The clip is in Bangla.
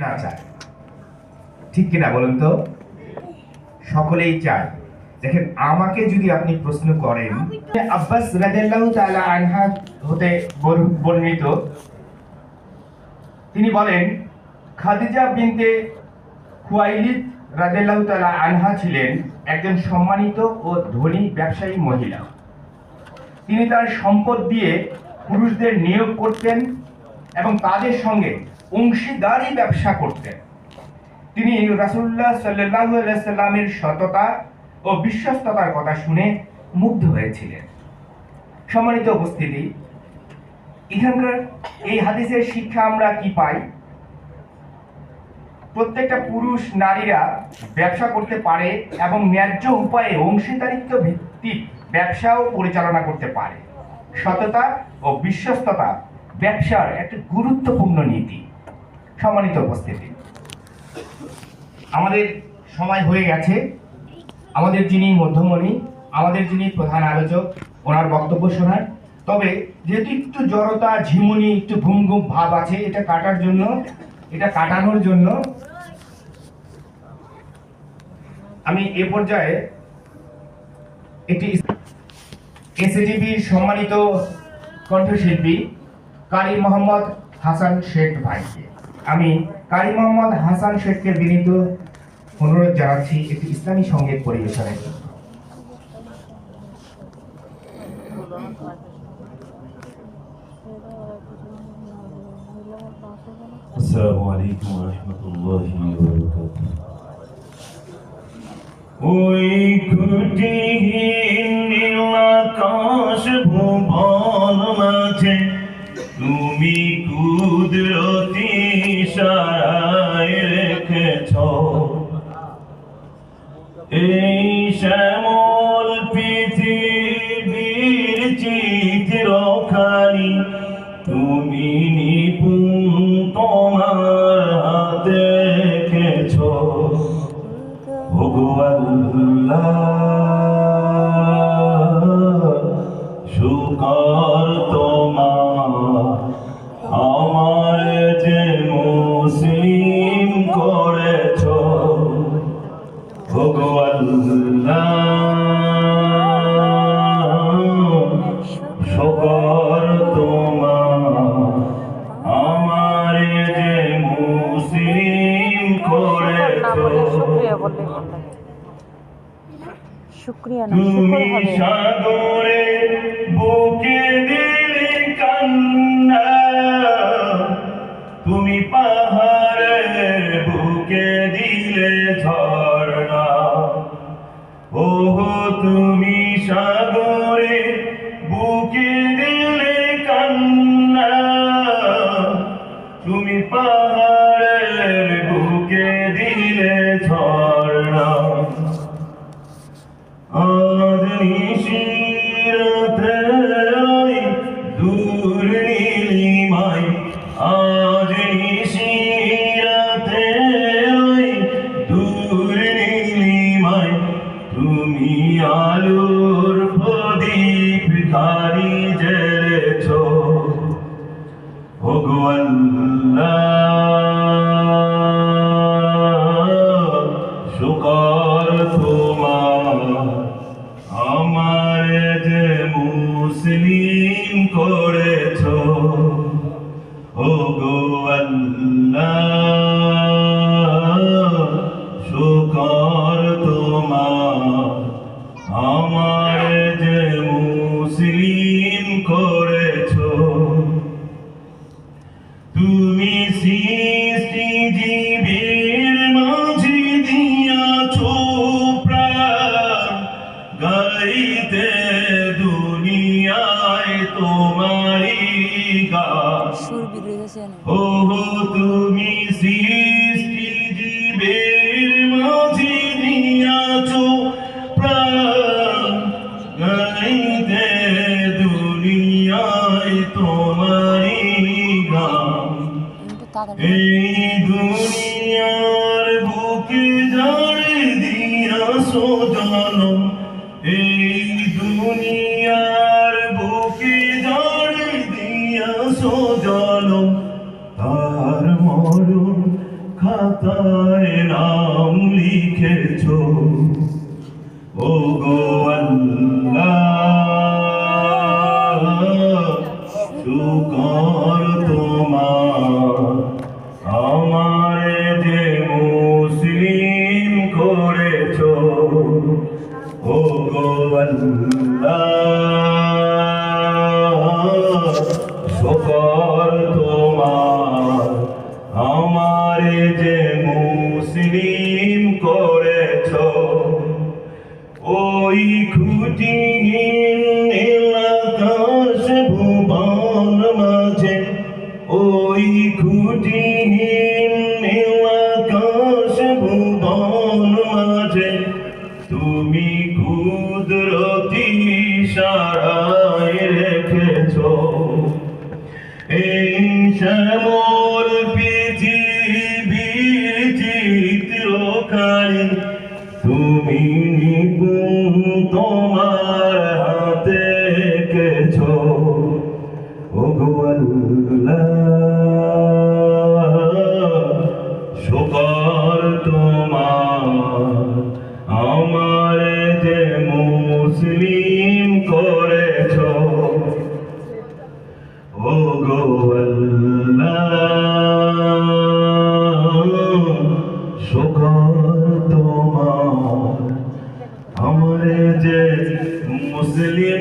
না চায়? ঠিক কিনা বলুন তো? সকলেই চায়। দেখেন আমাকে যদি আপনি প্রশ্ন করেন আব্বাস রাদিয়াল্লাহু তাআলা আনহা হতে বর্ণিত তিনি বলেন খাদিজা বিনতে খুয়াইলিদ রাদিয়াল্লাহু তাআলা আনহা ছিলেন একজন সম্মানিত ও ধনী ব্যবসায়ী মহিলা। তিনি তার সম্পদ দিয়ে পুরুষদের নিয়োগ করতেন এবং তাদের সঙ্গে অংশীদারি ব্যবসা করতেন। তিনি সাল্লাল্লাহু সাল্লামের সততা ও বিশ্বস্ততার কথা শুনে মুগ্ধ হয়েছিলেন। সম্মানিত উপস্থিতি, এখানকার এই হাদিসের শিক্ষা আমরা কি পাই? প্রত্যেকটা পুরুষ, নারীরা ব্যবসা করতে পারে এবং ন্যায্য উপায়ে অংশীদারিত্ব ভিত্তিক ব্যবসাও পরিচালনা করতে পারে। সততা ও বিশ্বস্ততা ব্যবসার একটা গুরুত্বপূর্ণ নীতি। সম্মানিত উপস্থিতি। আমাদের সময় হয়ে গেছে। আমাদের যিনি মধ্যমণি, আমাদের যিনি প্রধান আলোচক, ওনার বক্তব্য শোনার। তবে যেহেতু একটু জড়তা, ঝিমুনি, একটু ঘুম ঘুম ভাব আছে, এটা কাটার জন্য, এটা কাটানোর জন্য আমি এ পর্যায়ে একটি এসএটিভির সম্মানিত কণ্ঠশিল্পী, কারি মোহাম্মদ হাসান শেখ ভাইকে আমি কারি মোহাম্মদ হাসান শেখকে বিনীত অনুরোধ জানাচ্ছি একটি ইসলামী সংগীত পরিবেশনের ওই কুটিহীন নীল ভুবন মাঝে তুমি কুদরত এই শ্যামল পৃথিবীর চিত্রখানি, তুমি নিপুণ তোমার হাতে রেখেছ। ভগবাল্লাহ শুকর তোমার, আমার যে মুসলিম করেছ শুক্রিয়া না শুকর তুমি হবে। সাগরে বুকে আজ নিশিরাতে ওই দূর নীলিমায় আজ নিশিরাতে ওই দূর নীলিমায় তুমি আলোর ও গো সুর বিগড়ে গেছে ও তুমি সৃষ্টি জীবের মাঝে দিয়াছ প্রাণ গাইতে দুনিয়ায় তোমারি গান। এই দুনিয়ার বুকে জাড়ে দিয়াছো জনম খাতায় নাম লিখেছ? ও গো শুকর তোমার। আমারে যে মুসলিম করেছ ও গো শুকর তোমার। শ্যামল পৃথিবী চিত্রকারী তুমি তোমার হাতে কেছ শোকর তোমার আমার যে মুসলিম শোকর